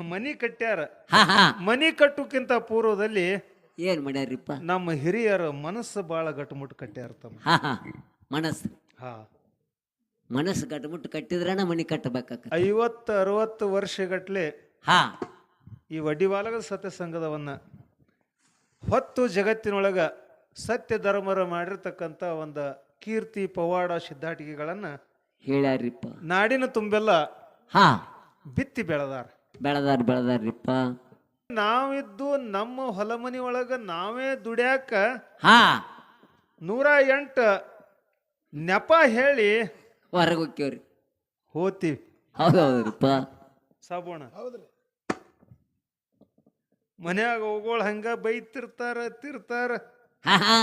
ಮನಿ ಕಟ್ಟ್ಯಾರ ಹಾ ಹಾ. ಮನಿ ಕಟ್ಟುಕ್ಕಿಂತ ಪೂರ್ವದಲ್ಲಿ ಏನ್ ಮಾಡ್ಯಾರಿಪ್ಪ? ನಮ್ಮ ಹಿರಿಯರ ಮನಸ್ಸು ಬಾಳ ಗಟ್ಟುಮುಟ್ಟು ಕಟ್ಟ್ಯಾರ ತಮ್ಮ. ಹಾ ಹಾ. ಮನಸ್ಸು. ಹಾ. ಮನಸ್ಸು ಗಟ್ಟುಮುಟ್ಟು ಕಟ್ಟಿದ್ರನ ಮನಿ ಕಟ್ಟಬೇಕಾಕ ಐವತ್ತು ಅರವತ್ತು ವರ್ಷಗಟ್ಲೆ ಹಾ. ಈ ವಡಿವಾಲಗ ಸತ್ಯಸಂಗದವನ್ನ ಹೊತ್ತು ಜಗತ್ತಿನೊಳಗ ಸತ್ಯ ಧರ್ಮರ ಮಾಡಿರ್ತಕ್ಕಂಥ ಒಂದು ಕೀರ್ತಿ ಪವಾಡ ಸಿದ್ಧಾಟಿಕೆಗಳನ್ನ ಹೇಳ್ಯಾರಿಪ್ಪ. ನಾಡಿನ ತುಂಬೆಲ್ಲ ಹಾ. ಬಿತ್ತಿ ಬೆಳೆದಾರ. ಬೆಳದಾರ ಬೆಳದಾರ್ರಿಪ್ಪ. ನಾವಿದ್ದು ನಮ್ಮ ಹೊಲ ಮನಿ ಒಳಗ ನಾವೇ ದುಡ್ಯಾಕ ಹಾ. ನೂರ ಎಂಟು ನೆಪ ಹೇಳಿ ಹೊರಗೆ ಹೋಗ್ಯವ್ರಿ ಹೋತೀವಿ. ಹೌದು ಹೌದ್ರಿಪ್ಪ ಸಾಬೋಣ. ಮನ್ಯಾಗ ಹೋಗೋಳ ಹಂಗ ಬೈತಿರ್ತಾರ ತಿರ್ತಾರ. ಹಾ ಹಾ.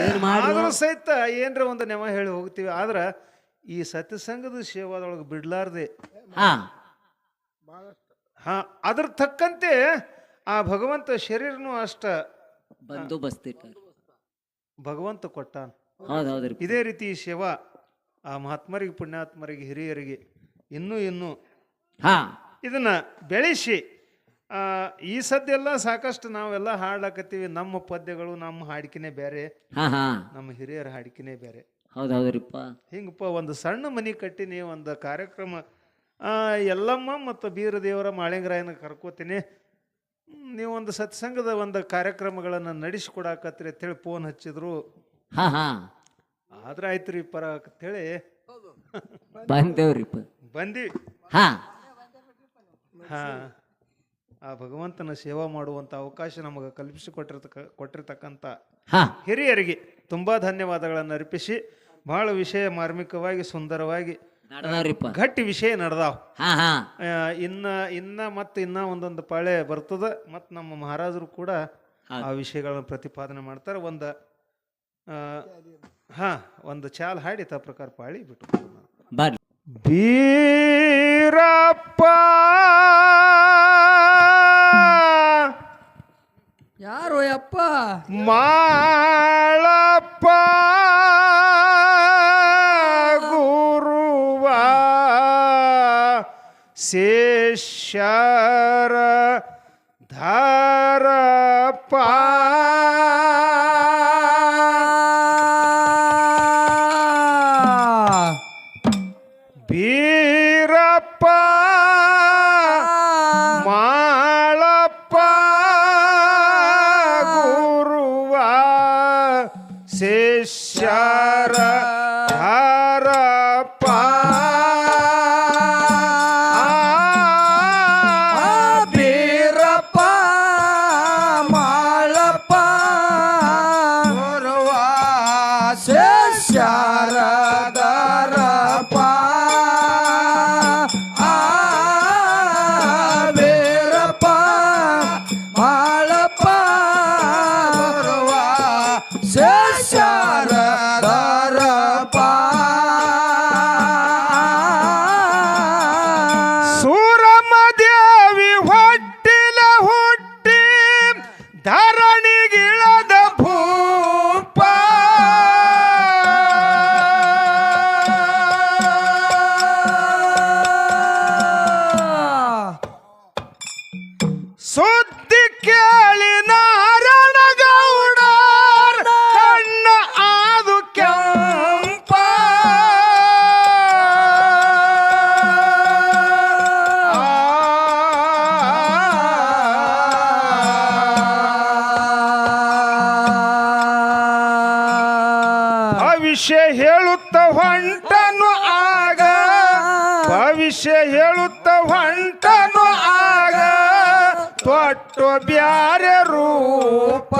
ಏನ್ ಮಾಡು ಆದ್ರೂ ಸಹಿತ ಏನ್ರ ಒಂದು ನೆಮ ಹೇಳಿ ಹೋಗ್ತೀವಿ. ಆದ್ರ ಈ ಸತ್ಯಸಂಗದ ಸೇವಾದೊಳಗೆ ಬಿಡ್ಲಾರ್ದೆ. ಹಾ. ಹಾ ಅದ್ರ ತಕ್ಕಂತೆ ಆ ಭಗವಂತ ಶರೀರನು ಅಷ್ಟ ಬಂದೋಬಸ್ತ್ ಭಗವಂತ ಕೊಟ್ಟಾನ. ಇದೇ ರೀತಿ ಶಿವ ಆ ಮಹಾತ್ಮರಿಗೆ ಪುಣ್ಯಾತ್ಮರಿಗೆ ಹಿರಿಯರಿಗೆ ಇನ್ನೂ ಇನ್ನೂ ಹಾ. ಇದನ್ನ ಬೆಳೆಸಿ ಆ, ಈ ಸದ್ದೆಲ್ಲ ಸಾಕಷ್ಟು ನಾವೆಲ್ಲ ಹಾಡ್ಲಾಕತ್ತೀವಿ. ನಮ್ಮ ಪದ್ಯಗಳು ನಮ್ಮ ಹಾಡಿಕೆನೇ ಬೇರೆ ಹಾ ಹಾ. ನಮ್ಮ ಹಿರಿಯರ ಹಾಡಿಕೆನೇ ಬೇರೆ. ಹೌದು ಹೌದ್ರಿಪ್ಪ ಹಿಂಗಪ್ಪ ಒಂದು ಸಣ್ಣ ಮನಿ ಕಟ್ಟಿನಿ ಒಂದು ಕಾರ್ಯಕ್ರಮ ಎಲ್ಲಮ್ಮ ಮತ್ತು ಬೀರದೇವರ ಮಾಳಿಂಗರಾಯನ ಕರ್ಕೋತೀನಿ. ಒಂದು ಸತ್ಸಂಗದ ಒಂದು ಕಾರ್ಯಕ್ರಮಗಳನ್ನು ನಡೆಸಿಕೊಡಾಕತ್ರಿ ಅಂತೇಳಿ ಫೋನ್ ಹಚ್ಚಿದ್ರು. ಹಾ ಹಾ. ಆದ್ರೆ ಆಯ್ತು ರೀ ಪರ ಅಂತೇಳಿ. ಬಂದೇವ್ರಿಪ್ಪ. ಬಂದ್ವಿ ಹಾ. ಹಾ. ಆ ಭಗವಂತನ ಸೇವಾ ಮಾಡುವಂಥ ಅವಕಾಶ ನಮಗೆ ಕಲ್ಪಿಸಿಕೊಟ್ಟಿರ್ತಕ್ಕ ಕೊಟ್ಟಿರ್ತಕ್ಕಂಥ ಹಾ. ಹಿರಿಯರಿಗೆ ತುಂಬಾ ಧನ್ಯವಾದಗಳನ್ನು ಅರ್ಪಿಸಿ ಬಹಳ ವಿಷಯ ಮಾರ್ಮಿಕವಾಗಿ ಸುಂದರವಾಗಿ ನಡ್ದಾವ್ರಿಪ್ಪ ಗಟ್ಟಿ ವಿಷಯ ನಡೆದಾವ್. ಹಾ ಹಾ. ಆ, ಇನ್ನ ಇನ್ನ ಮತ್ತೆ ಇನ್ನ ಒಂದೊಂದು ಪಾಳೆ ಬರ್ತದ ಮತ್ ನಮ್ಮ ಮಹಾರಾಜರು ಕೂಡ ಆ ವಿಷಯಗಳನ್ನ ಪ್ರತಿಪಾದನೆ ಮಾಡ್ತಾರೆ. ಒಂದ ಹ ಹಾ ಒಂದು ಚಾಲ್ ಹಾಡಿ ತ ಪ್ರಕಾರ ಪಾಳಿ ಬಿಟ್ಟು ಬೀರಪ್ಪ! ಯಾರು ಯಪ್ಪ? ಮಾಳಪ್ಪ! ಶೇಷರ ಧಾರ ಬೀರಪ್ಪ ಮಾಳಪ್ಪ ಗುರುವ ಶಿಷ್ಯರ ಭವಿಷ್ಯ ಹೇಳುತ್ತ ಹೊಂಟನು ಆಗ ಭವಿಷ್ಯ ಹೇಳುತ್ತ ಹೊಂಟನು ಆಗ ತೊಟ್ಟು ಬ್ಯಾರೆ ರೂಪ.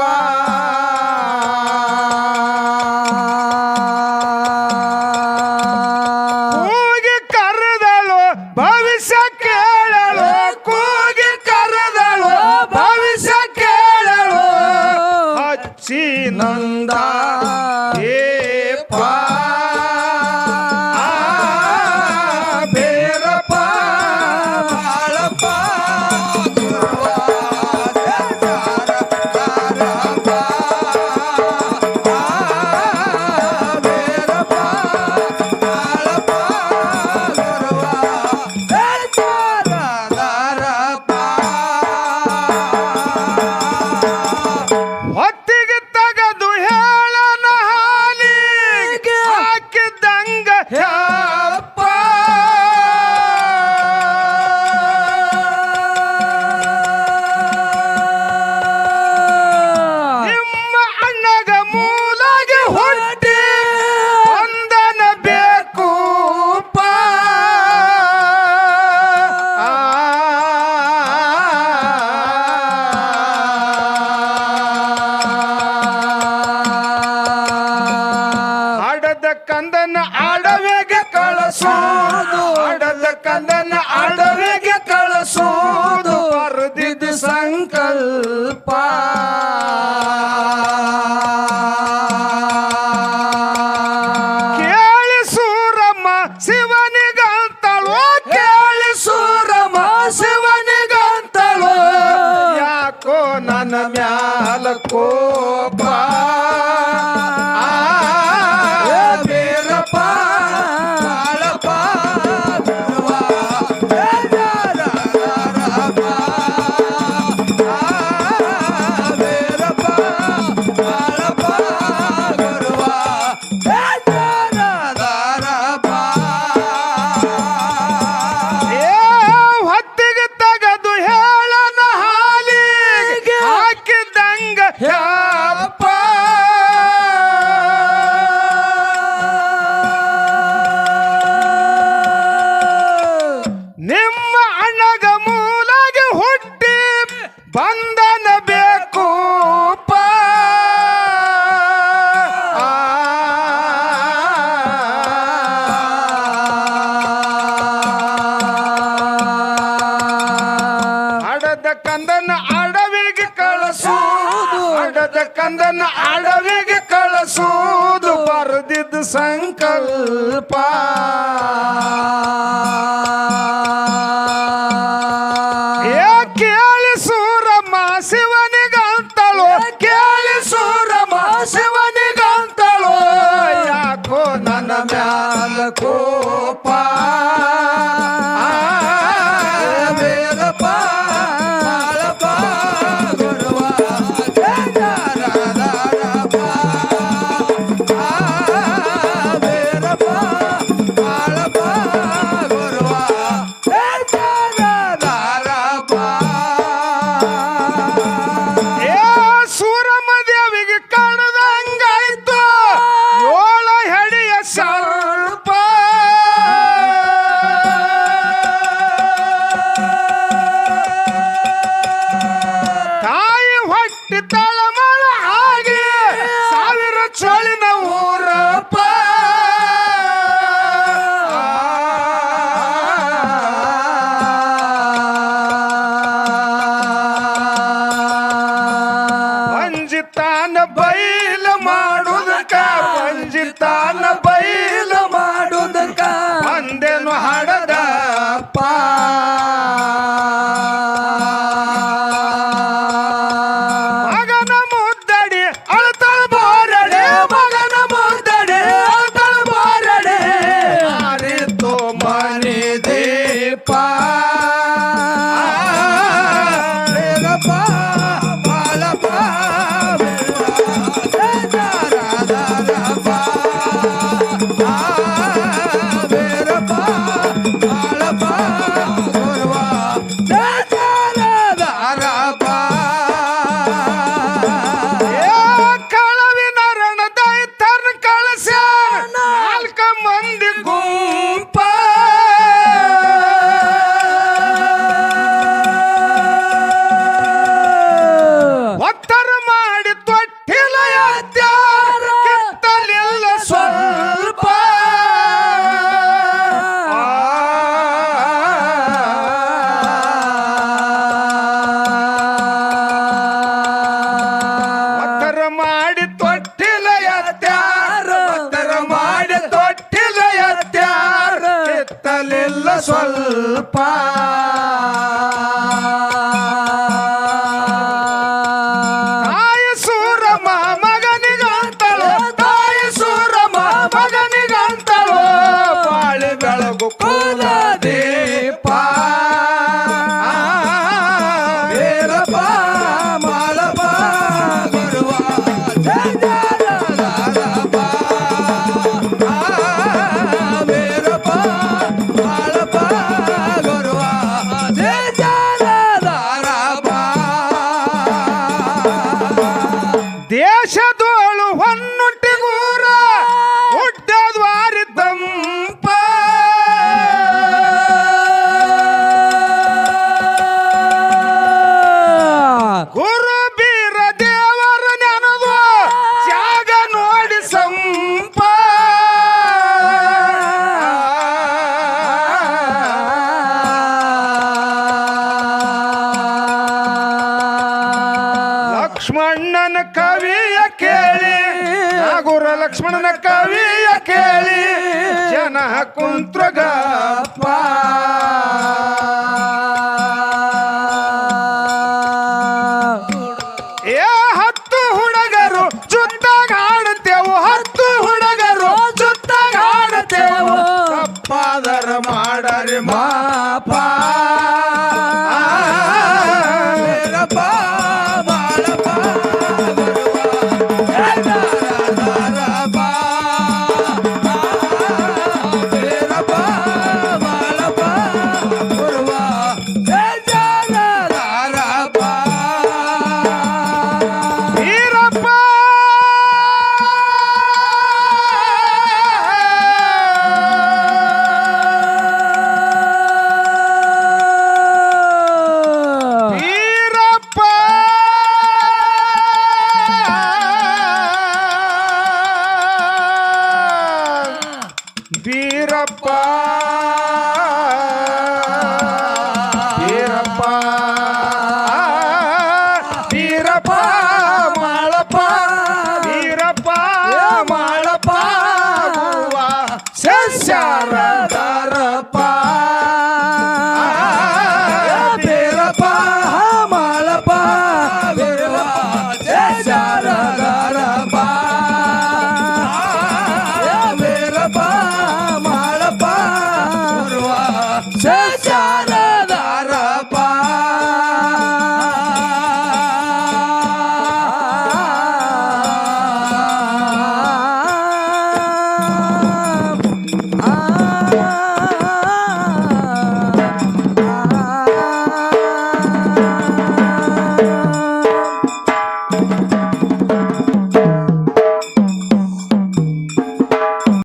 ಕಂದನ ಆಡವೆಗೆ ಕಳಸೋದು ಆಡದ ಕಂದನ ಆಡವೆಗೆ ಕಳಸೋದು ಅರ್ಧಿದ ಸಂಕಲ್ಪ. ಕೇಳಿ ಸೂರಮ್ಮ ಶಿವನಿಗಂತಳು. ಕೇಳಿ ಸೂರಮ್ಮ ಶಿವನಿಗಂತಳು. ಯಾಕೋ ನನ್ನ ಮ್ಯಾಲ ಕೋಪ. ಸಂಕಲ್ಪ pá! ಸ್ವಲ್ಪ ಕೇಳಿ ಜನ ಕುಂತ್ರಗಪ್ಪ